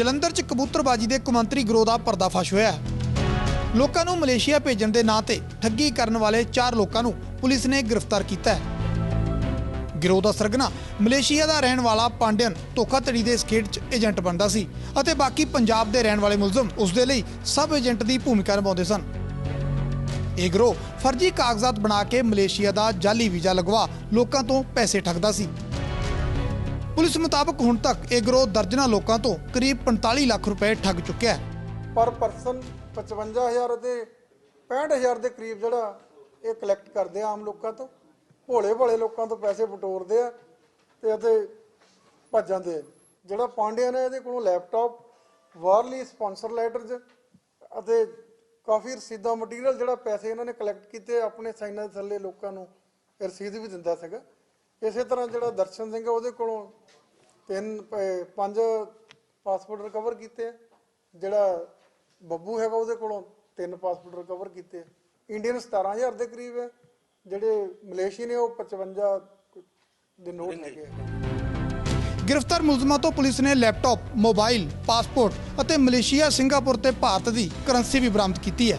ਜਲੰਧਰ 'ਚ ਕਬੂਤਰਬਾਜੀ ਦੇ ਕੁਮੰਤਰੀ ਗਰੋਹ ਦਾ ਪਰਦਾਫਾਸ਼ ਹੋਇਆ ਹੈ। ਲੋਕਾਂ ਨੂੰ ਮਲੇਸ਼ੀਆ ਭੇਜਣ ਦੇ ਨਾਂ ਤੇ ਠੱਗੀ ਕਰਨ ਵਾਲੇ 4 ਲੋਕਾਂ ਨੂੰ ਪੁਲਿਸ ਨੇ ਗ੍ਰਿਫਤਾਰ ਕੀਤਾ ਹੈ। ਗਿਰੋਹ ਦਾ ਸਰਗਨਾ, ਮਲੇਸ਼ੀਆ ਦਾ ਰਹਿਣ ਵਾਲਾ ਪਾਂਡਿਅਨ ਧੋਖਾਧੜੀ ਦੇ ਸਕੇਟ 'ਚ ਏਜੰਟ ਬਣਦਾ ਸੀ ਅਤੇ ਬਾਕੀ ਪੰਜਾਬ ਦੇ ਰਹਿਣ ਵਾਲੇ ਮੁਲਜ਼ਮ ਉਸ ਦੇ ਲਈ ਸਬ ਏਜੰਟ ਦੀ ਭੂਮਿਕਾ ਨਿਭਾਉਂਦੇ ਸਨ। ਇਹ ਗਿਰੋਹ ਫਰਜ਼ੀ ਕਾਗਜ਼ਾਤ ਬਣਾ ਕੇ ਮਲੇਸ਼ੀਆ ਦਾ ਜਾਲੀ ਵੀਜ਼ਾ ਲਗਵਾ ਲੋਕਾਂ ਤੋਂ ਪੈਸੇ ਠੱਗਦਾ ਸੀ। ਪੁਲਿਸ ਮੁਤਾਬਕ ਹੁਣ ਤੱਕ ਇਹ ਗਰੋਹ ਦਰਜਨਾਂ ਲੋਕਾਂ ਤੋਂ ਕਰੀਬ 45 ਲੱਖ ਰੁਪਏ ਠੱਗ ਚੁੱਕਿਆ ਹੈ। ਪਰ ਪਰਸਨ 55000 ਅਤੇ 65000 ਦੇ ਕਰੀਬ ਜਿਹੜਾ ਇਹ ਕਲੈਕਟ ਕਰਦੇ ਆ ਆਮ ਲੋਕਾਂ ਤੋਂ, ਭੋਲੇ ਭਾਲੇ ਲੋਕਾਂ ਤੋਂ ਪੈਸੇ ਬਟੋਰਦੇ ਆ ਤੇ ਅਤੇ ਭੱਜ ਜਾਂਦੇ ਜਿਹੜਾ ਪਾਂਡਿਆ ਨੇ ਇਹਦੇ ਕੋਲੋਂ ਲੈਪਟਾਪ ਵਾਰਲੀ ਸਪਾਂਸਰ ਲੈਟਰਸ ਅਤੇ ਕਾਫੀ ਰਸੀਦਾਂ ਮਟੀਰੀਅਲ ਜਿਹੜਾ ਪੈਸੇ ਇਹਨਾਂ ਨੇ ਕਲੈਕਟ ਕੀਤੇ ਆਪਣੇ ਸਾਈਨਾਂ ਦੇ ਥੱਲੇ ਲੋਕਾਂ ਨੂੰ ਰਸੀਦ ਵੀ ਦਿੰਦਾ ਸੀਗਾ। ਇਸੇ ਤਰ੍ਹਾਂ ਜਿਹੜਾ ਦਰਸ਼ਨ ਸਿੰਘ ਆ ਉਹਦੇ ਕੋਲੋਂ ਤਿੰਨ ਪ- ਪੰਜ ਪਾਸਪੋਰਟ ਰਿਕਵਰ ਕੀਤੇ ਆ। ਜਿਹੜਾ ਬੱਬੂ ਹੈਗਾ ਉਹਦੇ ਕੋਲੋਂ ਤਿੰਨ ਪਾਸਪੋਰਟ ਰਿਕਵਰ ਕੀਤੇ ਆ। ਇੰਡੀਅਨ 17000 ਦੇ ਕਰੀਬ ਹੈ ਜਿਹੜੇ ਮਲੇਸ਼ੀ ਨੇ ਉਹ 55 ਦੇ ਨੋਟ ਹੈਗੇ ਆ। ਗ੍ਰਿਫਤਾਰ ਮੁਲਜ਼ਮਾਂ ਤੋਂ ਪੁਲਿਸ ਨੇ ਲੈਪਟਾਪ ਮੋਬਾਈਲ ਪਾਸਪੋਰਟ ਅਤੇ ਮਲੇਸ਼ੀਆ ਸਿੰਗਾਪੁਰ ਤੇ ਭਾਰਤ ਦੀ ਕਰੰਸੀ ਵੀ ਬਰਾਮਦ ਕੀਤੀ ਹੈ।